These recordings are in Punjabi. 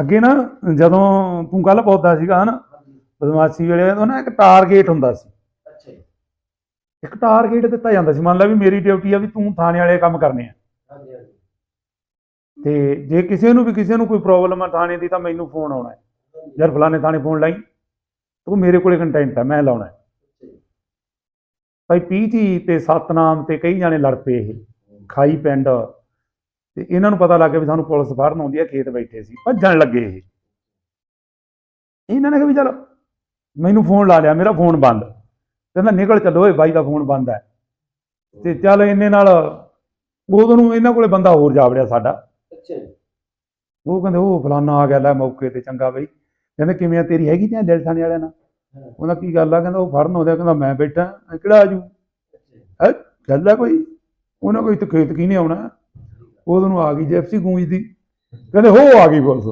ਅੱਗੇ ਨਾ ਜਦੋਂ ਤੂੰ ਕੱਲ ਪੌਦਾ ਸੀਗਾ ਹਨਾ ਬਦਮਾਸ਼ੀ ਵੇਲੇ ਉਹ ਨਾ ਇੱਕ ਟਾਰਗੇਟ ਹੁੰਦਾ ਸੀ। ਅੱਛਾ ਜੀ। ਇੱਕ ਟਾਰਗੇਟ ਦਿੱਤਾ ਜਾਂਦਾ ਸੀ। ਮੰਨ ਲਾ ਵੀ ਮੇਰੀ ਡਿਊਟੀ ਆ ਵੀ ਤੂੰ ਥਾਣੇ ਵਾਲੇ ਕੰਮ ਕਰਨੇ ਆ। ਹਾਂਜੀ ਹਾਂਜੀ। ਤੇ ਜੇ ਕਿਸੇ ਨੂੰ ਵੀ ਕਿਸੇ ਨੂੰ ਕੋਈ ਪ੍ਰੋਬਲਮ ਆ ਥਾਣੇ ਦੀ ਤਾਂ ਮੈਨੂੰ ਫੋਨ ਆਉਣਾ ਹੈ। ਯਾਰ ਫਲਾਣੇ ਥਾਣੇ ਫੋਨ ਲਾਈ। ਤੂੰ ਮੇਰੇ ਕੋਲੇ ਕੰਟੈਂਟ ਹੈ ਮੈਂ ਲਾਉਣਾ ਹੈ। ਭਾਈ ਪੀਤੀ ਤੇ ਸਤਨਾਮ ਤੇ ਕਈ ਜਾਣੇ ਲੜ ਪਏ ਇਹ। ਖਾਈ ਪਿੰਡ ਤੇ ਇਹਨਾਂ ਨੂੰ ਪਤਾ ਲੱਗ ਗਿਆ ਵੀ ਸਾਨੂੰ ਪੁਲਿਸ ਫੜਨ ਆਉਂਦੀ ਹੈ ਖੇਤ ਬੈਠੇ ਸੀ ਭੱਜਣ ਲੱਗੇ ਇਹ। ਇਹਨਾਂ ਨੇ ਕਿਹਾ ਵੀ ਚਲ ਮੈਨੂੰ ਫੋਨ ਲਾ ਲਿਆ ਮੇਰਾ ਫੋਨ ਬੰਦ। ਕਹਿੰਦਾ ਨਿਕਲ ਚੱਲੋ ਓਏ ਬਾਈ ਦਾ ਫੋਨ ਬੰਦ ਹੈ। ਤੇ ਚੱਲ ਇੰਨੇ ਨਾਲ ਉਦੋਂ ਨੂੰ ਇਹਨਾਂ ਕੋਲੇ ਬੰਦਾ ਹੋਰ ਜਾ ਵੜਿਆ ਸਾਡਾ। ਅੱਛਾ ਉਹ ਕਹਿੰਦੇ ਉਹ ਫਲਾਨਾ ਆ ਗਿਆ ਲੈ ਮੌਕੇ ਤੇ ਚੰਗਾ ਬਈ। ਕਹਿੰਦੇ ਕਿਵੇਂ ਆ ਤੇਰੀ ਹੈਗੀ ਤੇ ਦਿਲ ਥਾਣੇ ਵਾਲਿਆਂ ਨਾਲ? ਹਾਂ। ਉਹਦਾ ਕੀ ਗੱਲ ਆ? ਕਹਿੰਦਾ ਉਹ ਫੜਨ ਆਉਂਦਾ ਕਹਿੰਦਾ ਮੈਂ ਬੈਠਾ ਕਿਹੜਾ ਆਜੂ ਜੀ? ਗੱਲ ਆ ਕੋਈ? ਉਹਨਾਂ ਕੋਈ ਤੇ ਖੇਤ ਕੀ ਨਹੀਂ ਆਉਣਾ? ਉਦੋਂ ਨੂੰ ਆ ਗਈ ਜੈਪਸੀ ਗੂੰਜਦੀ ਕਹਿੰਦੇ, ਹੋ, ਆ ਗਈ ਪੁਲਿਸ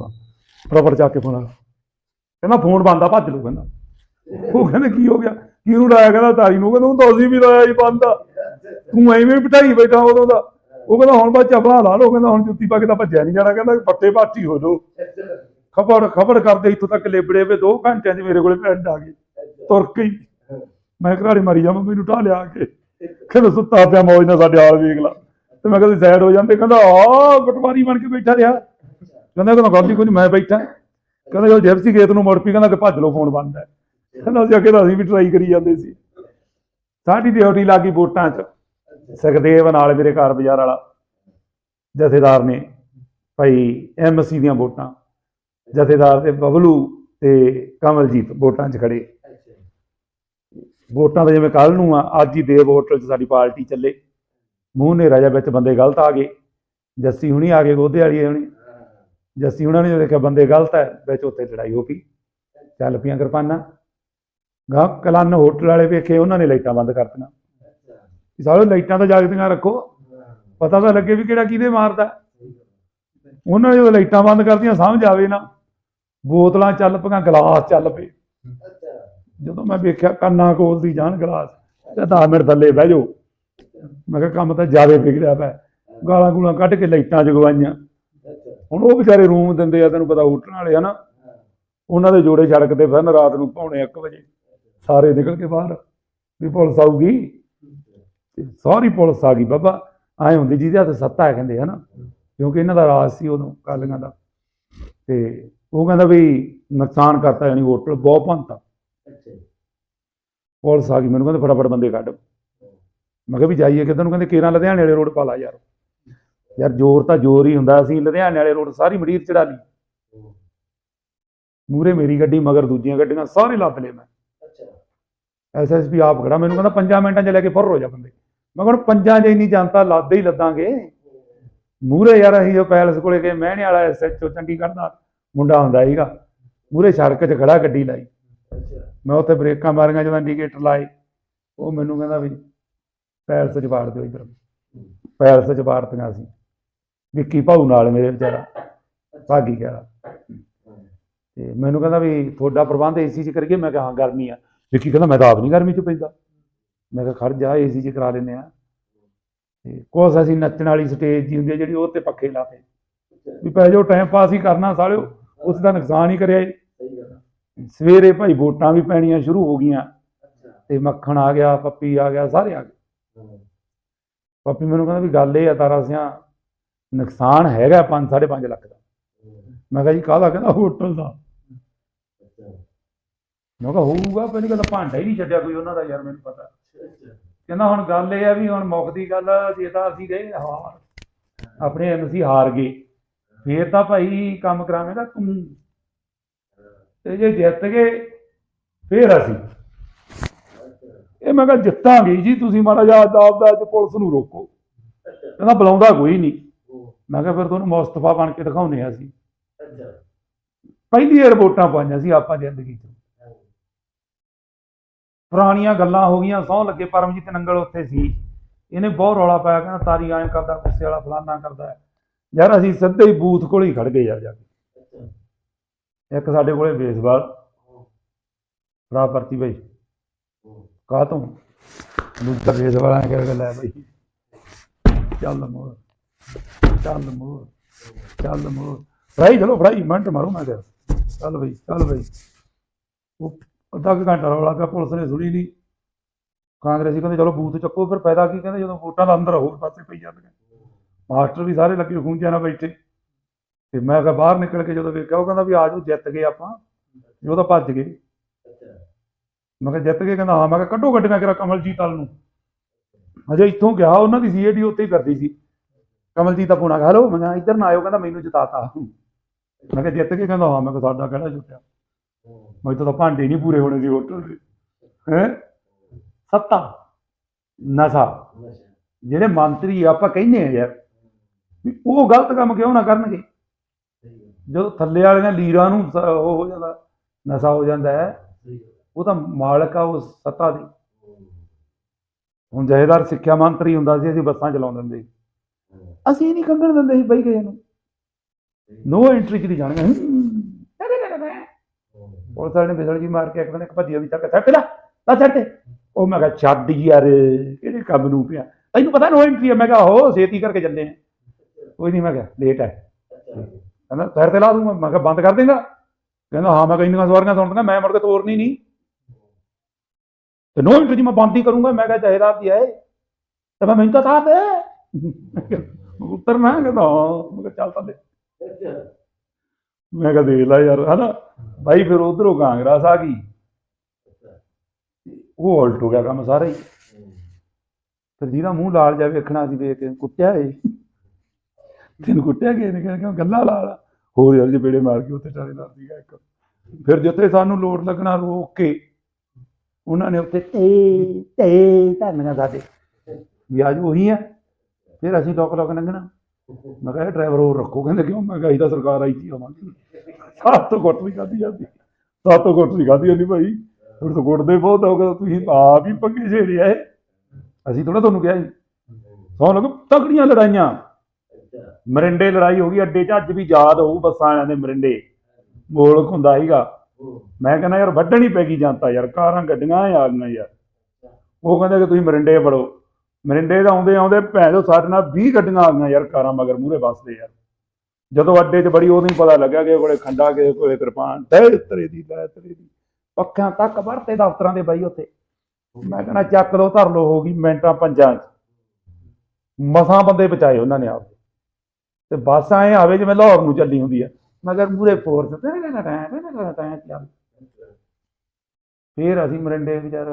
ਪ੍ਰੋਪਰ ਚੱਕ ਕੇ ਫੋਨ ਕਹਿੰਦਾ, ਫੋਨ ਬੰਦ ਭੱਜ ਲੋ ਕਹਿੰਦਾ। ਉਹ ਕਹਿੰਦੇ, ਕੀ ਹੋ ਗਿਆ? ਕਿਹਨੂੰ ਲਾਇਆ ਕਹਿੰਦਾ ਤਾਰੀ ਨੂੰ। ਕਹਿੰਦਾ, ਉਹ ਤਾਂ ਵੀ ਲਾਇਆ ਹੀ ਬੰਦ ਤੂੰ ਐਵੇਂ ਬਿਠਾਈ ਬੈਠਾ ਉਦੋਂ ਦਾ। ਉਹ ਕਹਿੰਦਾ, ਹੁਣ ਬੱਚਾ ਬਣਾ ਲਾ ਲੋ ਕਹਿੰਦਾ, ਹੁਣ ਜੁੱਤੀ ਪਾ ਕੇ ਤਾਂ ਭੱਜਿਆ ਨਹੀਂ ਜਾਣਾ। ਕਹਿੰਦਾ, ਪੱਟੇ ਪਾਟੀ ਹੋ ਲੋ ਖਬਰ ਖਬਰ ਕਰਦੇ ਇੱਥੋਂ ਤੱਕ ਲੇਬੜੇ ਵੇ 2 ਘੰਟਿਆਂ 'ਚ ਮੇਰੇ ਕੋਲੇ ਪਿੰਡ ਆ ਗਏ। ਤੁਰ ਕੇ ਮੈਂ ਘਰਾੜੇ ਮਾਰੀ ਜਾਵਾਂ ਮੈਨੂੰ ਢਾ ਲਿਆ ਕੇ। ਕਹਿੰਦਾ ਸੁੱਤਾ ਪਿਆ ਮੌਜ ਨਾਲ ਸਾਡੇ ਹਾਲ ਵੇਖ ਲਾ। ਤੇ ਮੈਂ ਕਹਿੰਦਾ ਸਾਈਡ ਹੋ ਜਾਂਦੇ। ਕਹਿੰਦਾ ਆ ਪਟਵਾਰੀ ਬਣ ਕੇ ਬੈਠਾ ਰਿਹਾ। ਕਹਿੰਦਾ ਕਹਿੰਦਾ ਗੱਲ ਕੋਈ ਨੀ, ਮੈਂ ਬੈਠਾ। ਕਹਿੰਦਾ ਜਦੋਂ ਜੈਪਸੀ ਗੇਟ ਨੂੰ ਮੁੜ ਪਈ ਕਹਿੰਦਾ ਕਿ ਭੱਜ ਲਓ ਫੋਨ ਬੰਦ ਹੈ। ਕਹਿੰਦਾ ਅਸੀਂ ਅੱਗੇ ਤਾਂ ਅਸੀਂ ਵੀ ਟਰਾਈ ਕਰੀ ਜਾਂਦੇ ਸੀ। ਸਾਡੀ ਡਿਊਟੀ ਲੱਗੀ ਵੋਟਾਂ 'ਚ। ਸੁਖਦੇਵ ਨਾਲ ਮੇਰੇ ਘਰ ਬਾਜ਼ਾਰ ਵਾਲਾ ਜਥੇਦਾਰ ਨੇ ਭਾਈ ਐਮਸੀ ਦੀਆਂ ਵੋਟਾਂ। ਜਥੇਦਾਰ ਤੇ ਬਬਲੂ ਤੇ ਕਮਲਜੀਤ ਵੋਟਾਂ 'ਚ ਖੜੇ। ਵੋਟਾਂ ਤਾਂ ਜਿਵੇਂ ਕੱਲ ਨੂੰ ਆ ਅੱਜ ਹੀ ਦੇਵ ਹੋਟਲ 'ਚ ਸਾਡੀ ਪਾਰਟੀ ਚੱਲੇ। ਮੂੰਹ ਨੇ ਜਿਹਾ ਵਿੱਚ ਬੰਦੇ ਗਲਤ ਆ ਗਏ। ਜੱਸੀ ਹੁਣੀ ਆ ਗਏ ਗੋਦੇ ਵਾਲੀ ਹੁਣੀ। ਜੱਸੀ ਹੁਣਾਂ ਨੇ ਜਦੋਂ ਦੇਖਿਆ ਬੰਦੇ ਗਲਤ ਹੈ, ਵਿੱਚ ਉੱਥੇ ਲੜਾਈ ਹੋ ਪਈ ਚੱਲ ਪਈਆਂ ਕਿਰਪਾਨਾਂ। ਗਾ ਕਲਨ ਹੋਟਲ ਵਾਲੇ ਵੇਖੇ, ਉਹਨਾਂ ਨੇ ਲਾਈਟਾਂ ਬੰਦ ਕਰਤੀਆਂ। ਅੱਛਾ ਵੀ ਲਾਈਟਾਂ ਤਾਂ ਜਾਗਦੀਆਂ ਰੱਖੋ। ਪਤਾ ਤਾਂ ਲੱਗੇ ਵੀ ਕਿਹੜਾ ਕਿਹਦੇ ਮਾਰਦਾ। ਉਹਨਾਂ ਨੇ ਜਦੋਂ ਲਾਈਟਾਂ ਬੰਦ ਕਰਤੀਆਂ, ਸਮਝ ਆਵੇ ਨਾ। ਬੋਤਲਾਂ ਚੱਲ ਪਈਆਂ, ਗਲਾਸ ਚੱਲ ਪਏ। ਜਦੋਂ ਮੈਂ ਵੇਖਿਆ ਕੰਨਾਂ ਕੋਲ ਦੀ ਜਾਣ ਗਲਾਸ। ਤੇ 10 ਮਿੰਟ ਥੱਲੇ ਬਹਿ ਜਾਓ। ਮੈਂ ਕਿਹਾ ਕੰਮ ਤਾਂ ਜ਼ਿਆਦਾ ਵਿਗੜਿਆ ਪਿਆ। ਗਾਲਾਂ ਗੂਲਾਂ ਕੱਢ ਕੇ ਲਾਈਟਾਂ ਜਗਵਾਈਆਂ। ਹੁਣ ਉਹ ਵਿਚਾਰੇ ਰੂਮ ਦਿੰਦੇ ਆ ਤੈਨੂੰ ਪਤਾ ਹੋਟਲ ਵਾਲੇ ਆ ਨਾ। ਉਹਨਾਂ ਦੇ ਜੋੜੇ ਸੜਕ ਤੇ ਫਿਰਨ ਰਾਤ ਨੂੰ ਪੌਣੇ 1 ਵਜੇ ਸਾਰੇ ਨਿਕਲ ਕੇ ਬਾਹਰ ਵੀ ਪੁਲਿਸ ਆਊਗੀ। ਤੇ ਸਾਰੀ ਪੁਲਿਸ ਆ ਗਈ ਬਾਬਾ। ਐ ਹੁੰਦੀ ਜਿਹਦੇ ਹੱਥ ਸੱਤਾ ਹੈ ਕਹਿੰਦੇ ਹਨਾ? ਕਿਉਂਕਿ ਇਹਨਾਂ ਦਾ ਰਾਜ ਸੀ ਉਦੋਂ ਕਾਲੀਆਂ ਦਾ। ਤੇ ਉਹ ਕਹਿੰਦਾ ਵੀ ਨੁਕਸਾਨ ਕਰਤਾ ਯਾਨੀ ਹੋਟਲ ਬਹੁਤ ਭੰਤਾ ਅੱਛਾ। ਪੁਲਿਸ ਆ ਗਈ ਮੈਨੂੰ ਕਹਿੰਦੇ ਫਟਾਫਟ ਬੰਦੇ ਕੱਢ। ਮੈਂ ਕਿਹਾ ਵੀ ਜਾਈਏ ਕਿੱਧਰ ਨੂੰ? ਕਹਿੰਦੇ ਕੇਰਾਂ ਲੁਧਿਆਣੇ ਵਾਲੇ ਰੋਡ ਪਾ ਲਾ ਯਾਰ। ਯਾਰ ਜ਼ੋਰ ਤਾਂ ਜ਼ੋਰ ਹੀ ਹੁੰਦਾ ਅਸੀਂ ਲੁਧਿਆਣੇ ਵਾਲੇ ਰੋਡ ਸਾਰੀ ਮੜੀਰ ਚੜਾ ਲਈ। ਮੂਰੇ ਮੇਰੀ ਗੱਡੀ, ਮਗਰ ਦੂਜੀਆਂ ਗੱਡੀਆਂ, ਸਾਰੇ ਲੱਦ ਲਏ ਮੈਂ। ਅੱਛਾ ਐਸਐਸਪੀ ਆਪ ਖੜਾ, ਮੈਨੂੰ ਕਹਿੰਦਾ ਪੰਜਾਂ ਮਿੰਟਾਂ 'ਚ ਲੈ ਕੇ ਫੁਰ ਹੋ ਜਾ ਬੰਦੇ। ਮੈਂ ਕਿਹਾ ਹੁਣ ਪੰਜਾਂ 'ਚ ਇੰਨੀ ਜਨਤਾ ਲੱਦੇ ਹੀ ਲੱਦਾਂਗੇ। ਮੂਰੇ ਯਾਰ ਅਸੀਂ ਉਹ ਪੈਲਸ ਕੋਲੇ ਗਏ, ਮਹਿਣੇ ਵਾਲਾ ਐਸਐਚਓ ਚੰਡੀਗੜ੍ਹ ਦਾ ਮੁੰਡਾ ਹੁੰਦਾ ਸੀਗਾ। ਮੂਰੇ ਸੜਕ 'ਚ ਖੜਾ ਗੱਡੀ ਲਾਈ। ਮੈਂ ਉੱਥੇ ਬ੍ਰੇਕਾਂ ਮਾਰੀਆਂ, ਜਦੋਂ ਇੰਡੀਕੇਟਰ ਲਾਏ। ਉਹ ਮੈਨੂੰ ਕਹਿੰਦਾ ਵੀ ਪੈਲਸ 'ਚ ਵਾੜ ਦਿਓ ਇੱਧਰ ਪੈਲਸ 'ਚ ਵਾੜਤੀਆਂ ਸੀ। ਵਿੱਕੀ ਭਾਊ ਨਾਲ ਮੇਰੇ ਵਿਚਾਰਾ, ਭਾਗੀ ਗਿਆ ਤੇ ਮੈਨੂੰ ਕਹਿੰਦਾ ਵੀ ਤੁਹਾਡਾ ਪ੍ਰਬੰਧ ਏਸੀ 'ਚ ਕਰੀਏ। ਮੈਂ ਕਿਹਾ, ਹਾਂ, ਗਰਮੀ ਆ। ਵਿੱਕੀ ਕਹਿੰਦਾ, ਮੈਂ ਤਾਂ ਆਪ ਨਹੀਂ ਗਰਮੀ 'ਚ ਪੈਂਦਾ। ਮੈਂ ਕਿਹਾ, ਖੜ ਜਾ, ਏਸੀ 'ਚ ਕਰਾ ਲੈਂਦੇ ਆ। ਤੇ ਕੁਛ ਅਸੀਂ ਨੱਚਣ ਵਾਲੀ ਸਟੇਜ ਜੀ ਹੁੰਦੀ ਹੈ ਜਿਹੜੀ, ਉਹ ਤੇ ਪੱਖੇ ਲਾਤੇ। ਵੀ ਪੈ ਜਾਓ ਟਾਈਮ ਪਾਸ ਹੀ ਕਰਨਾ ਸਾਲਿਓ। ਉਸ ਦਾ ਨੁਕਸਾਨ ਹੀ ਕਰਿਆ ਸਵੇਰੇ ਭਾਈ ਵੋਟਾਂ ਵੀ ਪੈਣੀਆਂ ਸ਼ੁਰੂ ਹੋ ਗਈਆਂ। ਤੇ ਮੱਖਣ ਆ ਗਿਆ, ਪੱਪੀ ਆ ਗਿਆ, ਸਾਰੇ ਆ ਗਏ। ਪੱਪੀ ਮੈਨੂੰ ਕਹਿੰਦਾ ਵੀ ਗੱਲ ਇਹ ਆ ਤਾਰਾ ਸਿਆ ਨੁਕਸਾਨ ਹੈਗਾ 5 5.5 ਲੱਖ ਦਾ। ਮੈਂ ਕਿਹਾ ਜੀ ਕਾਹਦਾ? ਕਹਿੰਦਾ ਹੋਟਲ ਦਾ। ਮੈਂ ਕਿਹਾ ਹੋਊਗਾ ਪਹਿਲੀ ਗੱਲ ਭਾਂਡਾ ਹੀ ਨਹੀਂ ਛੱਡਿਆ ਕੋਈ ਉਹਨਾਂ ਦਾ ਯਾਰ ਮੈਨੂੰ ਪਤਾ। ਕਹਿੰਦਾ ਹੁਣ ਗੱਲ ਇਹ ਆ ਵੀ ਹੁਣ ਮੁੱਖ ਦੀ ਗੱਲ ਜੇ ਤਾਂ ਅਸੀਂ ਗਏ ਹਾਰ। ਆਪਣੇ ਐਮਸੀ ਹਾਰ ਗਏ। ਫੇਰ ਤਾਂ ਭਾਈ ਕੰਮ ਕਰਾਵੇਂਗਾ ਤੂੰ। ਤੇ ਜੇ ਜਿੱਤ ਗਏ ਫੇਰ ਅਸੀਂ। ਮੈਂ ਕਿਹਾ ਜਿੱਤਾਂਗੇ ਜੀ ਤੁਸੀਂ ਮਾੜਾ ਜਿਹਾ ਆਪ ਦਾ ਅੱਜ ਪੁਲਿਸ ਨੂੰ ਰੋਕੋ। ਕਹਿੰਦਾ ਬੁਲਾਉਂਦਾ ਕੋਈ ਨਹੀਂ। ਮੈਂ ਕਿਹਾ ਫਿਰ ਤੁਹਾਨੂੰ ਮੁਸਤਫਾ ਬਣ ਕੇ ਦਿਖਾਉਂਦੇ ਆ ਅਸੀਂ। ਪਹਿਲੀ ਵੋਟਾਂ ਪਾਈਆਂ ਸੀ ਆਪਾਂ ਜ਼ਿੰਦਗੀ 'ਚ। ਪੁਰਾਣੀਆਂ ਗੱਲਾਂ ਹੋ ਗਈਆਂ ਸਹੁੰ ਲੱਗੇ ਪਰਮਜੀਤ ਨੰਗਲ ਉੱਥੇ ਸੀ। ਇਹਨੇ ਬਹੁਤ ਰੌਲਾ ਪਾਇਆ ਕਹਿੰਦਾ ਤਾਰੀ ਐਂ ਕਰਦਾ ਗੁੱਸੇ ਵਾਲਾ ਫਲਾਨਾ ਕਰਦਾ। ਯਾਰ ਅਸੀਂ ਸਿੱਧੇ ਹੀ ਬੂਥ ਕੋਲ ਹੀ ਖੜ ਗਏ ਯਾਰ ਜਾ ਕੇ। ਇੱਕ ਸਾਡੇ ਕੋਲੇ ਬੇਸਬਾਲ। ਪਰਤੀ ਬਈ। ਕਾਹ ਤੋਂ? ਦੂਜਾ ਬੇਸਬਾਲ ਐਂ ਕਰਕੇ ਲੈ ਬਈ। ਚੱਲ ਮੋਰ ਚੱਲ ਮੋਰ ਚੱਲ ਮੋਰ। ਫੜਾਈ ਚਲੋ, ਫੜਾਈ, ਮਿੰਟ ਮਾਰੋ ਮੈਂ ਕਿਹਾ। ਚੱਲ ਬਈ ਚੱਲ ਬਈ। ਉਹ ਅੱਧਾ ਕੁ ਘੰਟਾ ਰੌਲਾ ਪਿਆ, ਪੁਲਿਸ ਨੇ ਸੁਣੀ ਨਹੀਂ। ਕਾਂਗਰਸੀ ਕਹਿੰਦੇ, ਚਲੋ ਬੂਥ ਚੱਕੋ। ਫਿਰ ਫਾਇਦਾ ਕੀ ਕਹਿੰਦੇ? ਜਦੋਂ ਵੋਟਾਂ ਦਾ ਅੰਦਰ ਹੋਰ ਪਾਸੇ ਪਈ ਜਾਂਦੇ ਮਾਸਟਰ ਵੀ ਸਾਰੇ ਲੱਗੇ ਖੂੰਜਿਆਂ ਨਾਲ ਬੈਠੇ। ਤੇ ਮੈਂ ਕਿਹਾ ਬਾਹਰ ਨਿਕਲ ਕੇ ਜਦੋਂ ਵੇਖਿਆ, ਉਹ ਕਹਿੰਦਾ ਵੀ ਆਜੋ ਜਿੱਤ ਗਏ ਆਪਾਂ। ਉਹ ਤਾਂ ਭੱਜ ਗਏ। ਮੈਂ ਕਿਹਾ ਜਿੱਤ ਗਏ ਕਹਿੰਦਾ, ਹਾਂ, ਮੈਂ ਕਿਹਾ ਕੱਢੋ ਗੱਡੀਆਂ ਕਿਰਾ ਕਮਲਜੀਤ ਵਾਲ ਨੂੰ। ਅਜੇ ਇੱਥੋਂ ਗਿਆ, ਉਹਨਾਂ ਦੀ ਸੀਏਡੀ ਉੱਥੇ ਹੀ ਕਰਦੀ ਸੀ। ਕਮਲਜੀਤ ਦਾ ਫੋਨ ਆ ਗਿਆ ਹਲੋ ਮੈਂ ਕਿਹਾ, ਇੱਧਰ ਨਾ ਆਇਓ, ਕਹਿੰਦਾ, ਮੈਨੂੰ ਜਿਤਾਤਾ। ਮੈਂ ਕਿਹਾ, ਜਿੱਤ ਗਏ ਕਹਿੰਦਾ, ਹਾਂ, ਮੈਂ ਕਿਹਾ, ਸਾਡਾ ਕਿਹੜਾ ਜੁੱਟਿਆ ਮੈਂ ਤਾਂ ਭਾਂਡੇ ਨਹੀਂ ਪੂਰੇ ਹੋਣੇ ਸੀ ਹੋਟਲ ਦੇ। ਹੈ? ਸੱਤਾ, ਨਸ਼ਾ। ਜਿਹੜੇ ਮੰਤਰੀ ਆਪਾਂ ਕਹਿੰਦੇ ਆ ਯਾਰ, ਵੀ ਉਹ ਗਲਤ ਕੰਮ ਕਿਉਂ ਨਾ ਕਰਨਗੇ? ਜਦੋਂ ਥੱਲੇ ਵਾਲੀਆਂ ਲੀਰਾਂ ਨੂੰ ਉਹ ਹੋ ਜਾਂਦਾ, ਨਸ਼ਾ ਹੋ ਜਾਂਦਾ ਹੈ। ਉਹ ਤਾਂ ਮਾਲਕ ਆ, ਉਹ ਸੱਤਾ ਦੀ। ਹੁਣ ਜਹੇਦਾਰ ਸਿੱਖਿਆ ਮੰਤਰੀ ਹੁੰਦਾ ਸੀ, ਅਸੀਂ ਬੱਸਾਂ ਚਲਾਉਂਦੇ ਹੁੰਦੇ ਅਸੀਂ ਨਹੀਂ ਕੰਗਣ ਦਿੰਦੇ ਸੀ ਬਈ ਕਿਸੇ ਨੂੰ। ਨੋ ਐਂਟਰੀ ਚ ਨਹੀਂ ਜਾਣਗੇ। ਹੂੰ। ਪੁਲਿਸ ਵਾਲੇ ਨੇ ਬਿਸਲ ਜੀ ਮਾਰ ਕੇ ਇੱਕ ਦਿਨ ਇੱਕ ਭੱਜੀ ਵੀ ਚੱਕ ਛੱਡ ਲਾ ਲਾ ਛੱਡ ਉਹ ਮੈਂ ਕਿਹਾ, ਛੱਡ ਯਾਰ, ਕਿਹੜੇ ਕੰਮ ਨੂੰ ਪਿਆ। ਤੈਨੂੰ ਪਤਾ ਨੋ ਐਂਟਰੀ ਹੈ ਮੈਂ ਕਿਹਾ ਹੋ ਛੇਤੀ ਕਰਕੇ ਚੱਲੇ ਆ। ਕੋਈ ਨਹੀਂ, ਮੈਂ ਕਿਹਾ ਲੇਟ ਹੈ ਕਹਿੰਦਾ ਸਾਈਡ ਤੇ ਲਾ ਦੂੰਗਾ ਮੈਂ। ਕਿਹਾ, ਬੰਦ ਕਰ ਦੇਗਾ। ਕਹਿੰਦਾ, ਹਾਂ, ਮੈਂ ਕਿਹਾ ਇੰਨੀਆਂ ਸਵਾਰੀਆਂ ਸੁਣਦੀਆਂ ਮੈਂ ਮੁੜ ਕੇ ਤੋਰਨੀ ਨਹੀਂ। ਤੇ ਨੋ ਐਂਟਰੀ ਮੈਂ ਬੰਦ ਹੀ ਕਰੂੰਗਾ ਮੈਂ ਕਿਹਾ ਜਹੇਦਾਰ ਦੀ ਆਏ। ਤੇ ਮੈਂ ਮੈਨੂੰ ਤਾਂ ਤਾਂ ਦੇ। ਉਤਰਨਾ ਕਹਿੰਦਾ ਹਾਂ ਮੈਂ ਕਿਹਾ ਚੱਲ ਤਾਂ ਦੇ। ਅੱਛਾ। ਮੈਂ ਕਿਹਾ ਦੇਖ ਲੈ ਯਾਰ ਹਨਾ? ਭਾਈ ਫਿਰ ਉਧਰੋਂ ਕਾਂਗਰਸ ਆ ਗਈ। ਉਹ ਉਲਟ ਹੋ ਗਿਆ ਕੰਮ ਸਾਰਾ ਹੀ। ਫਿਰ ਜਿਹਦਾ ਮੂੰਹ ਲਾਲ ਜਾ ਵੇਖਣਾ ਸੀ ਵੇਖ ਕੇ ਕੁੱਟਿਆ ਏ ਤੈਨੂੰ ਕੁੱਟਿਆ ਗਿਆ ਨੇ ਕਹਿੰਦਾ ਗੱਲਾਂ ਲਾਲ। ਹੋਰ ਯਾਰ ਜੇ ਬੇੜੇ ਮਾਰ ਕੇ ਉੱਥੇ ਟਾਣੇਦਾਰ ਸੀਗਾ ਇੱਕ। ਫਿਰ ਜਿੱਥੇ ਸਾਨੂੰ ਲੋਡ ਲੱਗਣਾ ਰੋਕ ਕੇ ਉਹਨਾਂ ਨੇ ਉੱਥੇ ਤੇ ਤੇ ਧਰਨੀਆਂ ਸਾਡੇ ਵੀ ਅੱਜ ਉਹੀ ਆ, ਫਿਰ ਅਸੀਂ ਲੋਕ ਲੋਕ ਲੰਘਣਾ। ਮੈਂ ਕਿਹਾ ਡਰਾਈਵਰ ਹੋਰ ਰੱਖੋ, ਕਹਿੰਦੇ ਕਿਉਂ? ਮੈਂ ਕਿਹਾ ਅਸੀਂ ਸਰਕਾਰ ਆਈ ਸੀ ਆਵਾਂਗੇ। ਸਾਤ ਤੋਂ ਗੁੱਟ ਨਹੀਂ ਖਾਧੀ ਜਾਂਦੀ? ਸਾਤ ਤੋਂ ਗੁੱਟ ਨਹੀਂ ਖਾਧੀ ਜਾਂਦੀ ਭਾਈ? ਤੁਹਾਡੇ ਤੋਂ ਗੁੱਟਦੇ ਬਹੁਤ ਹੋ ਗਿਆ ਤੁਸੀਂ ਆਪ ਹੀ ਪੰਗੇ ਛੇੜਿਆ ਇਹ। ਅਸੀਂ ਥੋੜਾ ਤੁਹਾਨੂੰ ਕਿਹਾ ਸੀ। ਸੌ ਲੋਕ ਤਕੜੀਆਂ ਲੜਾਈਆਂ। ਮਰਿੰਡੇ ਲੜਾਈ ਹੋ ਗਈ, ਅੱਡੇ 'ਚ ਅੱਜ ਵੀ ਯਾਦ ਹੋਊ ਬੱਸਾਂ ਵਾਲਿਆਂ ਦੇ ਮਰਿੰਡੇ। ਮੋਲਕ ਹੁੰਦਾ ਸੀਗਾ। ਮੈਂ ਕਹਿੰਦਾ ਯਾਰ ਵੱਢਣੀ ਪੈ ਗਈ ਜਾਂਦਾ ਯਾਰ, ਕਾਰਾਂ, ਗੱਡੀਆਂ ਆ ਗਈਆਂ ਯਾਰ। ਉਹ ਕਹਿੰਦੇ ਕਿ ਤੁਸੀਂ ਮਰਿੰਡੇ ਫੜੋ। ਮਰਿੰਡੇ ਦਾ ਆਉਂਦੇ ਆਉਂਦੇ ਭੈਣ ਚੋ ਸਾਡੇ ਨਾਲ 20 ਗੱਡੀਆਂ ਆ ਗਈਆਂ ਯਾਰ ਕਾਰਾਂ ਮਗਰ ਮੂਹਰੇ ਵੱਸਦੇ ਯਾਰ। ਜਦੋਂ ਅੱਡੇ 'ਚ ਬੜੀ ਉਦੋਂ ਪਤਾ ਲੱਗਾ ਕਿ ਕੋਲੇ ਖੰਡਾ ਕਿਸੇ ਕੋਲੇ ਕਿਰਪਾਨ ਤੈ ਤਰੇ ਦੀ, ਲੈ ਤਰੇ ਦੀ। ਪੱਖਾਂ ਤੱਕ ਵਰਤੇ ਦਫ਼ਤਰਾਂ ਦੇ ਬਾਈ ਉੱਥੇ। ਮੈਂ ਕਹਿੰਦਾ ਚੱਕ ਲੋ ਧਰ ਲੋ ਹੋ ਗਈ ਮਿੰਟਾਂ ਪੰਜਾਂ 'ਚ। ਮਸਾਂ ਬੰਦੇ ਬਚਾਏ ਉਹਨਾਂ ਨੇ ਆਪ ਤੇ ਬੱਸ ਐ ਆਵੇ ਜਿਵੇਂ ਲਾਹੌਰ ਨੂੰ ਚੱਲੀ ਹੁੰਦੀ ਆ। ਮਗਰ ਮੂਰੇ ਫੋਰਸ ਚੱਲ ਫੇਰ ਅਸੀਂ ਮਰਿੰਡੇ ਵਿਚਾਰ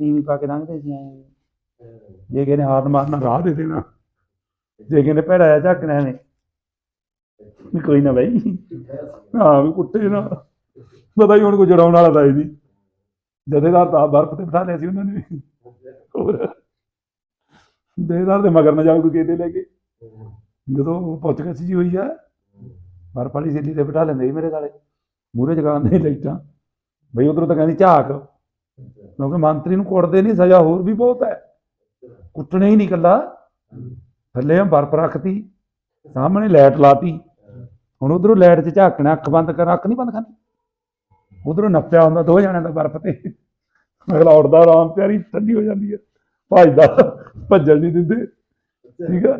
ਨੀਵੀਂ ਪਾ ਕੇ ਲੰਘਦੇ ਸੀ ਐਂ। ਜੇ ਕਿਸੇ ਹਾਰਨ ਮਾਰਨਾ, ਰਾਹ ਦੇ ਦੇਣਾ। ਜੇ ਕਿਸੇ ਨੇ ਝੱਕਣਾ ਐਵੇਂ ਵੀ ਕੋਈ ਨਾ ਬਾਈ। ਹਾਂ, ਵੀ ਕੁੱਟੇ ਨਾ। ਪਤਾ ਹੀ ਹੁਣ ਕੋਈ ਜੜਾਉਣ ਵਾਲਾ ਤਾਂ ਹੀ ਨਹੀਂ। ਜਥੇਦਾਰ ਤਾਂ ਬਰਫ਼ ਤੇ ਬਿਠਾ ਲਿਆ ਸੀ ਉਹਨਾਂ ਨੇ। ਹੋਰ। ਜਥੇਦਾਰ ਦੇ ਮਗਰ ਨਾ ਜਾਓ ਕੋਈ ਕਿਤੇ ਲੈ ਕੇ। ਜਦੋਂ ਪੁੱਛ ਕੇ ਜੀ ਹੋਈ ਆ ਬਰਫ਼ ਵਾਲੀ ਸੇਲੀ ਤੇ ਬਿਠਾ ਲੈਂਦੇ ਸੀ ਮੇਰੇ ਸਾਲੇ। ਮੂਹਰੇ ਜਗਾਉਂਦੇ ਲਾਈਟਾਂ। ਬਈ ਉਧਰੋਂ ਤਾਂ ਕਹਿੰਦੀ ਝਾਕ। ਕਿਉਂਕਿ ਮੰਤਰੀ ਨੂੰ ਕੁੱਟਦੇ ਨਹੀਂ ਸਜ਼ਾ ਹੋਰ ਵੀ ਬਹੁਤ ਹੈ। ਕੁੱਟਣੇ ਹੀ ਨਹੀਂ ਕੱਲਾ ਥੱਲੇ ਬਰਫ਼ ਰੱਖਤੀ, ਸਾਹਮਣੇ ਲਾਈਟ ਲਾਤੀ। ਹੁਣ ਉਧਰੋਂ ਲਾਈਟ 'ਚ ਝਾਕਣਾ, ਅੱਖ ਬੰਦ ਕਰ ਅੱਖ ਨਹੀਂ ਬੰਦ ਕਰਨੀ। ਉਧਰੋਂ ਨੱਪਿਆ ਹੁੰਦਾ ਦੋ ਜਣਿਆਂ ਦਾ ਬਰਫ਼ ਤੇ। ਅਗਲਾ ਉੱਡਦਾ ਆਰਾਮ ਪਿਆਰੀ ਠੰਡੀ ਹੋ ਜਾਂਦੀ ਹੈ। ਭੱਜਦਾ ਭੱਜਣ ਨਹੀਂ ਦਿੰਦੇ। ਠੀਕ ਆ?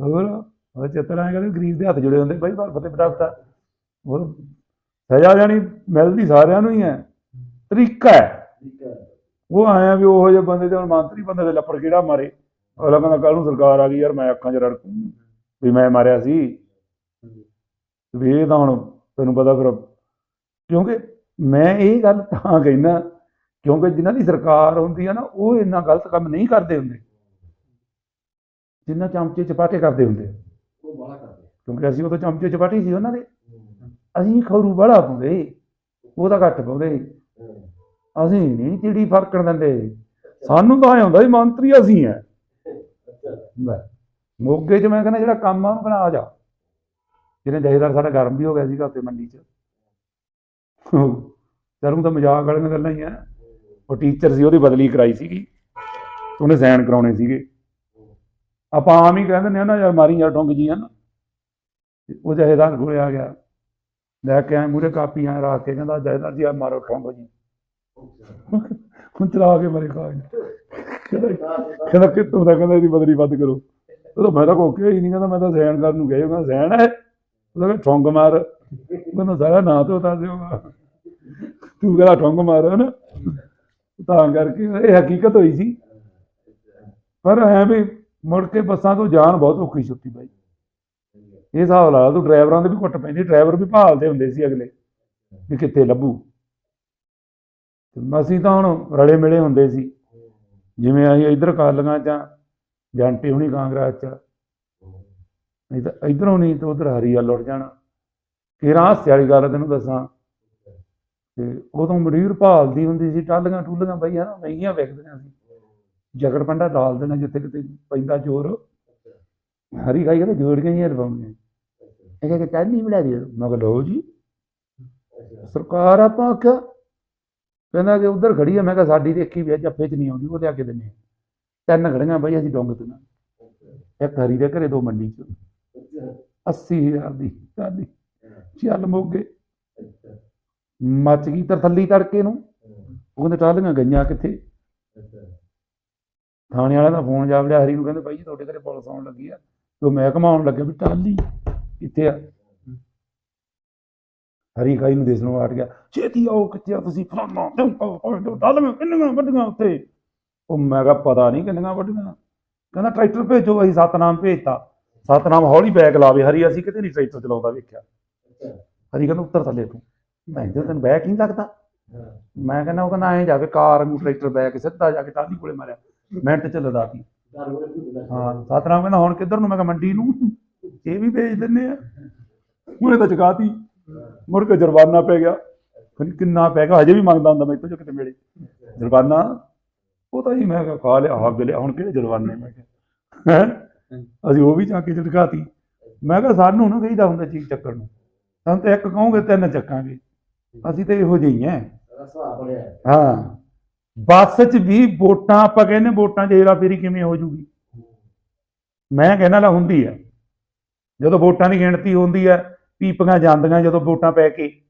ਹੋਰ? ਉਹ ਚਿੱਤਰਾਂ ਕਹਿੰਦੇ ਗਰੀਬ ਦੇ ਹੱਥ ਜੁੜੇ ਹੁੰਦੇ ਬਾਈ ਬਰਫ਼ ਤੇ ਬਿਠਾਤਾ ਹੋਰ ਸਜ਼ਾ ਜਾਣੀ ਮਿਲਦੀ ਸਾਰਿਆਂ ਨੂੰ ਹੀ ਹੈ। ਤਰੀਕਾ ਹੈ। ਉਹ ਆਇਆ ਵੀ ਉਹੋ ਜਿਹੇ ਬੰਦੇ ਤੇ ਹੁਣ ਮੰਤਰੀ ਬੰਦੇ ਦੇ ਲੱਪੜ ਕਿਹੜਾ ਮਾਰੇ? ਅਗਲਾ ਕਹਿੰਦਾ ਕੱਲ ਨੂੰ ਸਰਕਾਰ ਆ ਗਈ ਯਾਰ ਮੈਂ ਅੱਖਾਂ 'ਚ ਰੜਕੂ ਵੀ ਮੈਂ ਮਾਰਿਆ ਸੀ। ਵੀ ਇਹ ਤਾਂ ਹੁਣ ਤੈਨੂੰ ਪਤਾ ਫਿਰ ਕਿਉਂਕਿ ਮੈਂ ਇਹ ਗੱਲ ਤਾਂ ਕਹਿੰਦਾ ਕਿਉਂਕਿ ਜਿਨ੍ਹਾਂ ਦੀ ਸਰਕਾਰ ਹੁੰਦੀ ਆ ਨਾ ਉਹ ਇੰਨਾ ਗਲਤ ਕੰਮ ਨਹੀਂ ਕਰਦੇ ਹੁੰਦੇ। ਜਿੰਨਾ ਚਮਚੇ ਚਪਾਟੇ ਕਰਦੇ ਹੁੰਦੇ ਆ। ਉਹ ਬਾਹਰ ਕਰਦੇ ਕਿਉਂਕਿ ਅਸੀਂ ਉਦੋਂ ਚਮਚੇ ਚਪਾਟੇ ਸੀ ਉਹਨਾਂ ਦੇ। ਅਸੀਂ ਖਰੂ ਬੜਾ ਪਾਉਂਦੇ ਉਹ ਤਾਂ ਘੱਟ ਪਾਉਂਦੇ। ਅਸੀਂ ਨਹੀਂ ਚਿੜੀ ਫਰਕਣ ਦਿੰਦੇ ਸਾਨੂੰ ਤਾਂ ਹੁੰਦਾ ਸੀ ਮੰਤਰੀ ਅਸੀਂ ਐ। ਮੋਗੇ 'ਚ ਮੈਂ ਕਹਿੰਦਾ ਜਿਹੜਾ ਕੰਮ ਆ ਉਹਨੂੰ ਬਣਾ ਜਾ। ਜਿਹਨੇ ਜਹੇਦਾਰ ਸਾਡਾ ਗਰਮ ਵੀ ਹੋ ਗਿਆ ਸੀਗਾ ਉੱਥੇ ਮੰਡੀ 'ਚ। ਚਰੂੰ ਤਾਂ ਮਜ਼ਾਕ ਵਾਲੀਆਂ ਗੱਲਾਂ ਹੀ ਆ ਉਹ ਟੀਚਰ ਸੀ ਉਹਦੀ ਬਦਲੀ ਕਰਾਈ ਸੀਗੀ। ਉਹਨੇ ਸਾਈਨ ਕਰਾਉਣੇ ਸੀਗੇ। ਆਪਾਂ ਆਮ ਹੀ ਕਹਿੰਦੇ ਨੇ ਨਾ, ਯਾਰ ਮਾਰੀ ਯਾਰ ਡੋਂਗ ਜੀ ਹਨ ਉਹ ਜਹੇਦਾਰ ਕੋਲੇ ਆ ਗਿਆ। ਲੈ ਕੇ ਆਏ ਮੂਰੇ ਕਾਪੀਆਂ ਰੱਖ ਕੇ, ਕਹਿੰਦਾ ਜਹੇਦਾਰ ਜੀ ਆ ਮਾਰੋ ਡੋਂਗ ਜੀ। ਹੁਣ ਚਲਾ ਕੇ ਮਰੇ ਕਾਗਜ਼। ਕਹਿੰਦਾ ਕਹਿੰਦਾ ਕਿਤੋਂ ਦਾ, ਕਹਿੰਦਾ ਇਹਦੀ ਬਦਲੀ ਵੱਧ ਕਰੋ। ਉਹ ਮੈਂ ਤਾਂ ਕੋਕੇ ਹੀ ਨਹੀਂ, ਕਹਿੰਦਾ ਮੈਂ ਤਾਂ ਸੈਨ ਕਰਨ ਨੂੰ ਗਏ। ਕਹਿੰਦਾ, ਸੈਨ ਹੈ? ਉਹਦਾ ਕਹਿੰਦਾ ਠੋਂਗ ਮਾਰ। ਕਹਿੰਦਾ, ਸਾਰਾ ਨਾਂ ਤੋਂ ਦੱਸ ਦਿਓਗਾ ਤੂੰ ਕਹਿੰਦਾ ਠੰਗ ਮਾਰਿਆ ਨਾ ਤਾਂ ਕਰਕੇ ਇਹ ਹਕੀਕਤ ਹੋਈ ਸੀ। ਪਰ ਐ ਵੀ ਮੁੜ ਕੇ ਬੱਸਾਂ ਤੋਂ ਜਾਣ ਬਹੁਤ ਔਖੀ ਛੁੱਟੀ ਬਾਈ। ਇਹ ਹਿਸਾਬ ਲਾ ਤੂੰ ਡਰਾਈਵਰਾਂ ਦੇ ਵੀ ਘੁੱਟ ਪੈਂਦੀ ਡਰਾਈਵਰ ਵੀ ਭਾਲਦੇ ਹੁੰਦੇ ਸੀ ਅਗਲੇ ਵੀ ਕਿੱਥੇ ਲੱਭੂ। ਤੇ ਅਸੀਂ ਤਾਂ ਹੁਣ ਰਲੇ ਮਿਲੇ ਹੁੰਦੇ ਸੀ। ਜਿਵੇਂ ਅਸੀਂ ਇੱਧਰ ਕਾਲੀਆਂ ਚ ਆ, ਹੁਣੀ ਕਾਂਗਰਸ ਚ ਨਹੀਂ ਤਾਂ ਇੱਧਰੋਂ ਨਹੀਂ ਤਾਂ ਉਧਰ ਹਰੀਆ ਲੁੱਟ ਜਾਣਾ। ਕਿਰਾਂ ਹਾਸੇ ਵਾਲੀ ਗੱਲ ਤੈਨੂੰ ਦੱਸਾਂ। ਤੇ ਉਦੋਂ ਮਰੀਰ ਭਾਲਦੀ ਹੁੰਦੀ ਸੀ ਟਾਲੀਆਂ ਟੂਲੀਆਂ ਬਈ ਹਨਾ ਮਹਿੰਗੀਆਂ ਵਿਕਦੀਆਂ ਸੀ। ਜਗੜ ਪੰਡਾ ਡਾਲ ਦੇਣਾ ਜਿੱਥੇ ਕਿਤੇ ਪੈਂਦਾ ਜ਼ੋਰ। ਹਰੀ ਖਾਈ ਕਹਿੰਦੇ ਜੋੜੀਆਂ ਹੀ ਲਵਾਉਣੀਆਂ ਇਹ ਕਹਿੰਦੇ ਚੱਲ ਨਹੀਂ ਬਣਾ ਦਿਓ ਮੈਂ ਕਿਹਾ ਲਓ ਜੀ। ਸਰਕਾਰ ਆਪਾਂ ਆਖਿਆ, ਕਹਿੰਦਾ ਕਿ ਉਧਰ ਖੜੀ ਆ। ਮੈਂ ਕਿਹਾ ਸਾਡੀ ਦੇਖੀ ਵੀ ਜੱਫੇ 'ਚ ਨਹੀਂ ਆਉਂਦੀ, ਉਹ ਲਿਆ ਕੇ ਦਿੰਨੇ ਤਿੰਨ ਖੜੀਆਂ ਬਈ ਅਸੀਂ ਡੋਂਗ ਤੇ ਇੱਕ ਹਰੀ ਦੇ ਘਰੇ, ਦੋ ਮੰਡੀ 'ਚ। 80000 ਦੀ ਚਾਲੀ ਚੱਲ ਮੋਗੇ। ਮੱਚ ਗਈ ਤਰਥੱਲੀ ਤੜਕੇ ਨੂੰ। ਉਹ ਕਹਿੰਦੇ ਟਾਲੀਆਂ ਗਈਆਂ ਕਿੱਥੇ? ਥਾਣੇ ਵਾਲਿਆਂ ਦਾ ਫੋਨ ਜਾ ਵੜਿਆ ਹਰੀ ਨੂੰ ਕਹਿੰਦੇ ਬਾਈ ਜੀ ਤੁਹਾਡੇ ਘਰੇ ਪੁਲਿਸ ਆਉਣ ਲੱਗੀ ਆ। ਤੇ ਉਹ ਮਹਿਕਮਾ ਆਉਣ ਲੱਗਿਆ ਵੀ ਟਾਲੀ ਕਿੱਥੇ ਆ? ਹਰੀ ਖਾਈ ਨੂੰ ਦੇਸ ਨੂੰ ਆਟ ਗਿਆ ਛੇਤੀ ਆਓ ਕਿੱਥੇ ਆ ਤੁਸੀਂ ਫਲਾਣਾ ਟਾਲੀਆਂ ਕਿੰਨੀਆਂ ਵੱਡੀਆਂ ਉੱਥੇ? ਉਹ ਮੈਂ ਕਿਹਾ ਪਤਾ ਨਹੀਂ ਕਿੰਨੀਆਂ ਵੱਡੀਆਂ। ਕਹਿੰਦਾ ਟਰੈਕਟਰ ਭੇਜੋ ਅਸੀਂ ਸਤਨਾਮ ਭੇਜਤਾ। ਸਤਨਾਮ ਹੌਲੀ ਬੈਗ ਲਾਵੇ ਹਰੀ ਅਸੀਂ ਕਿਤੇ ਨਹੀਂ ਟਰੈਕਟਰ ਚਲਾਉਂਦਾ ਵੇਖਿਆ। ਹਰੀ ਕਹਿੰਦਾ ਉੱਤਰ ਥੱਲੇ ਤੂੰ। ਮੈਂ ਕਿਹਾ ਤੈਨੂੰ ਬੈਗ ਨਹੀਂ ਲੱਗਦਾ? ਮੈਂ ਕਹਿੰਦਾ ਉਹ ਕਹਿੰਦਾ ਐਂ ਜਾ ਕੇ ਕਾਰ ਨੂੰ ਟਰੈਕਟਰ ਬੈਗ ਸਿੱਧਾ ਜਾ ਕੇ ਟਾਲੀ ਕੋਲੇ ਮਾਰਿਆ। ਮਿੰਟ ਚ ਲਦਾਤੀ ਹਾਂ ਸਤਨਾਮ ਕਹਿੰਦਾ ਹੁਣ ਕਿੱਧਰ ਨੂੰ? ਮੈਂ ਕਿਹਾ ਮੰਡੀ ਨੂੰ। ਇਹ ਵੀ ਭੇਜ ਦਿੰਨੇ ਆ। ਉਹਨੇ ਤਾਂ ਚੁਕਾਤੀ। ਮੁੜ ਕੇ ਜੁਰਮਾਨਾ ਪੈ ਗਿਆ। ਕਿੰਨਾ ਪੈ ਗਿਆ? ਹਜੇ ਵੀ ਮੰਗਦਾ ਹੁੰਦਾ ਮੈਂ ਤੋਂ ਕਿਤੇ ਮਿਲੇ ਜੁਰਮਾਨਾ ਉਹ ਤਾਂ ਹੀ ਮੈਂ ਕਿਹਾ ਖਾ ਲਿਆ ਹੱਗ ਲਿਆ। ਹੁਣ ਕਿਹੜੇ ਜੁਰਮਾਨੇ ਮੈਂ ਕਿਹਾ ਹੈਂ? ਅਸੀਂ ਉਹ ਵੀ ਜਾ ਕੇ ਝਟਕਾਤੀ ਮੈਂ ਕਿਹਾ ਸਾਨੂੰ ਨਾ ਕਹੀਦਾ ਹੁੰਦਾ ਚੀਜ਼ ਚੱਕਣ ਨੂੰ। ਸਾਨੂੰ ਤਾਂ ਇੱਕ ਕਹੋਗੇ ਤਿੰਨ ਚੱਕਾਂਗੇ। ਅਸੀਂ ਤਾਂ ਇਹੋ ਜਿਹੇ ਬਣਿਆ। ਹਾਂ। ਬੱਸ 'ਚ ਵੀ ਵੋਟਾਂ, ਆਪਾਂ ਕਹਿੰਦੇ ਵੋਟਾਂ 'ਚ ਹੇਰਾ ਫੇਰੀ ਕਿਵੇਂ ਹੋ ਜੂਗੀ? ਮੈਂ ਕਹਿੰਦਾ ਲਾ ਹੁੰਦੀ ਆ। ਜਦੋਂ ਵੋਟਾਂ ਦੀ ਗਿਣਤੀ ਹੁੰਦੀ ਆ, ਪੀਪੀਆਂ ਜਾਂਦੀਆਂ ਜਦੋਂ ਵੋਟਾਂ ਪੈ ਕੇ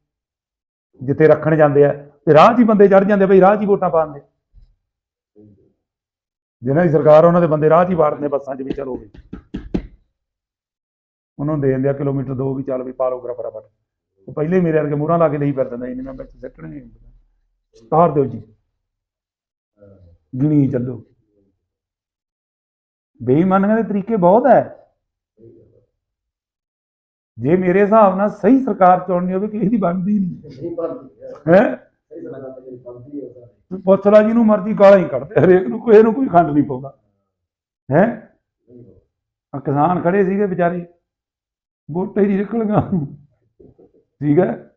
ਜਿੱਥੇ ਰੱਖਣ ਜਾਂਦੇ ਆ, ਤੇ ਰਾਹ 'ਚ ਹੀ ਬੰਦੇ ਚੜ ਜਾਂਦੇ ਬਈ, ਰਾਹ 'ਚ ਹੀ ਵੋਟਾਂ ਪਾਉਂਦੇ ਜਿਹਨਾਂ ਦੀ ਸਰਕਾਰ ਉਹਨਾਂ ਦੇ ਬੰਦੇ ਰਾਹ 'ਚ ਹੀ ਵਾੜਦੇ ਬੱਸਾਂ 'ਚ ਵੀ, ਚਲੋ ਵੀ। ਉਹਨਾਂ ਨੂੰ ਦੇ ਦਿੰਦੇ ਆ ਕਿਲੋਮੀਟਰ ਦੋ ਵੀ, ਚੱਲ ਵੀ ਪਾ ਲਓ ਗਰਾ ਉਹ ਪਹਿਲੇ ਹੀ ਮੇਰੇ ਵਰਗੇ ਮੂਹਰਾਂ ਲਾ ਕੇ ਲਈ ਫਿਰ ਦਿੰਦਾ ਇਹਨੇ ਮੈਂ ਵਿੱਚ ਸਿੱਟਣੇ ਤਾਰ ਦਿਓ ਜੀ। ਗਿਣੀ ਚੱਲੋ। ਬੇਈਮਾਨੀਆਂ ਦੇ ਤਰੀਕੇ ਬਹੁਤ ਹੈ। ਜੇ ਮੇਰੇ ਹਿਸਾਬ ਨਾਲ ਸਹੀ ਸਰਕਾਰ ਚੁਣਨੀ ਹੋਵੇ ਕਿਸੇ ਦੀ ਬਣਦੀ ਨਹੀਂ। ਹੈ। ਪੁੱਛ ਲਾ ਜਿਹਨੂੰ ਮਰਜ਼ੀ ਗਾਲਾਂ ਹੀ ਕੱਢਦੇ ਹਰੇਕ ਨੂੰ ਕੋਈ ਇਹਨੂੰ ਕੋਈ ਖੰਡ ਨਹੀਂ ਪਾਉਂਦਾ। ਹੈ? ਆ ਕਿਸਾਨ ਖੜੇ ਸੀਗੇ ਵਿਚਾਰੇ। ਵੋਟਾਂ ਹੀ ਨਹੀਂ ਨਿਕਲੀਆਂ। ਠੀਕ ਹੈ?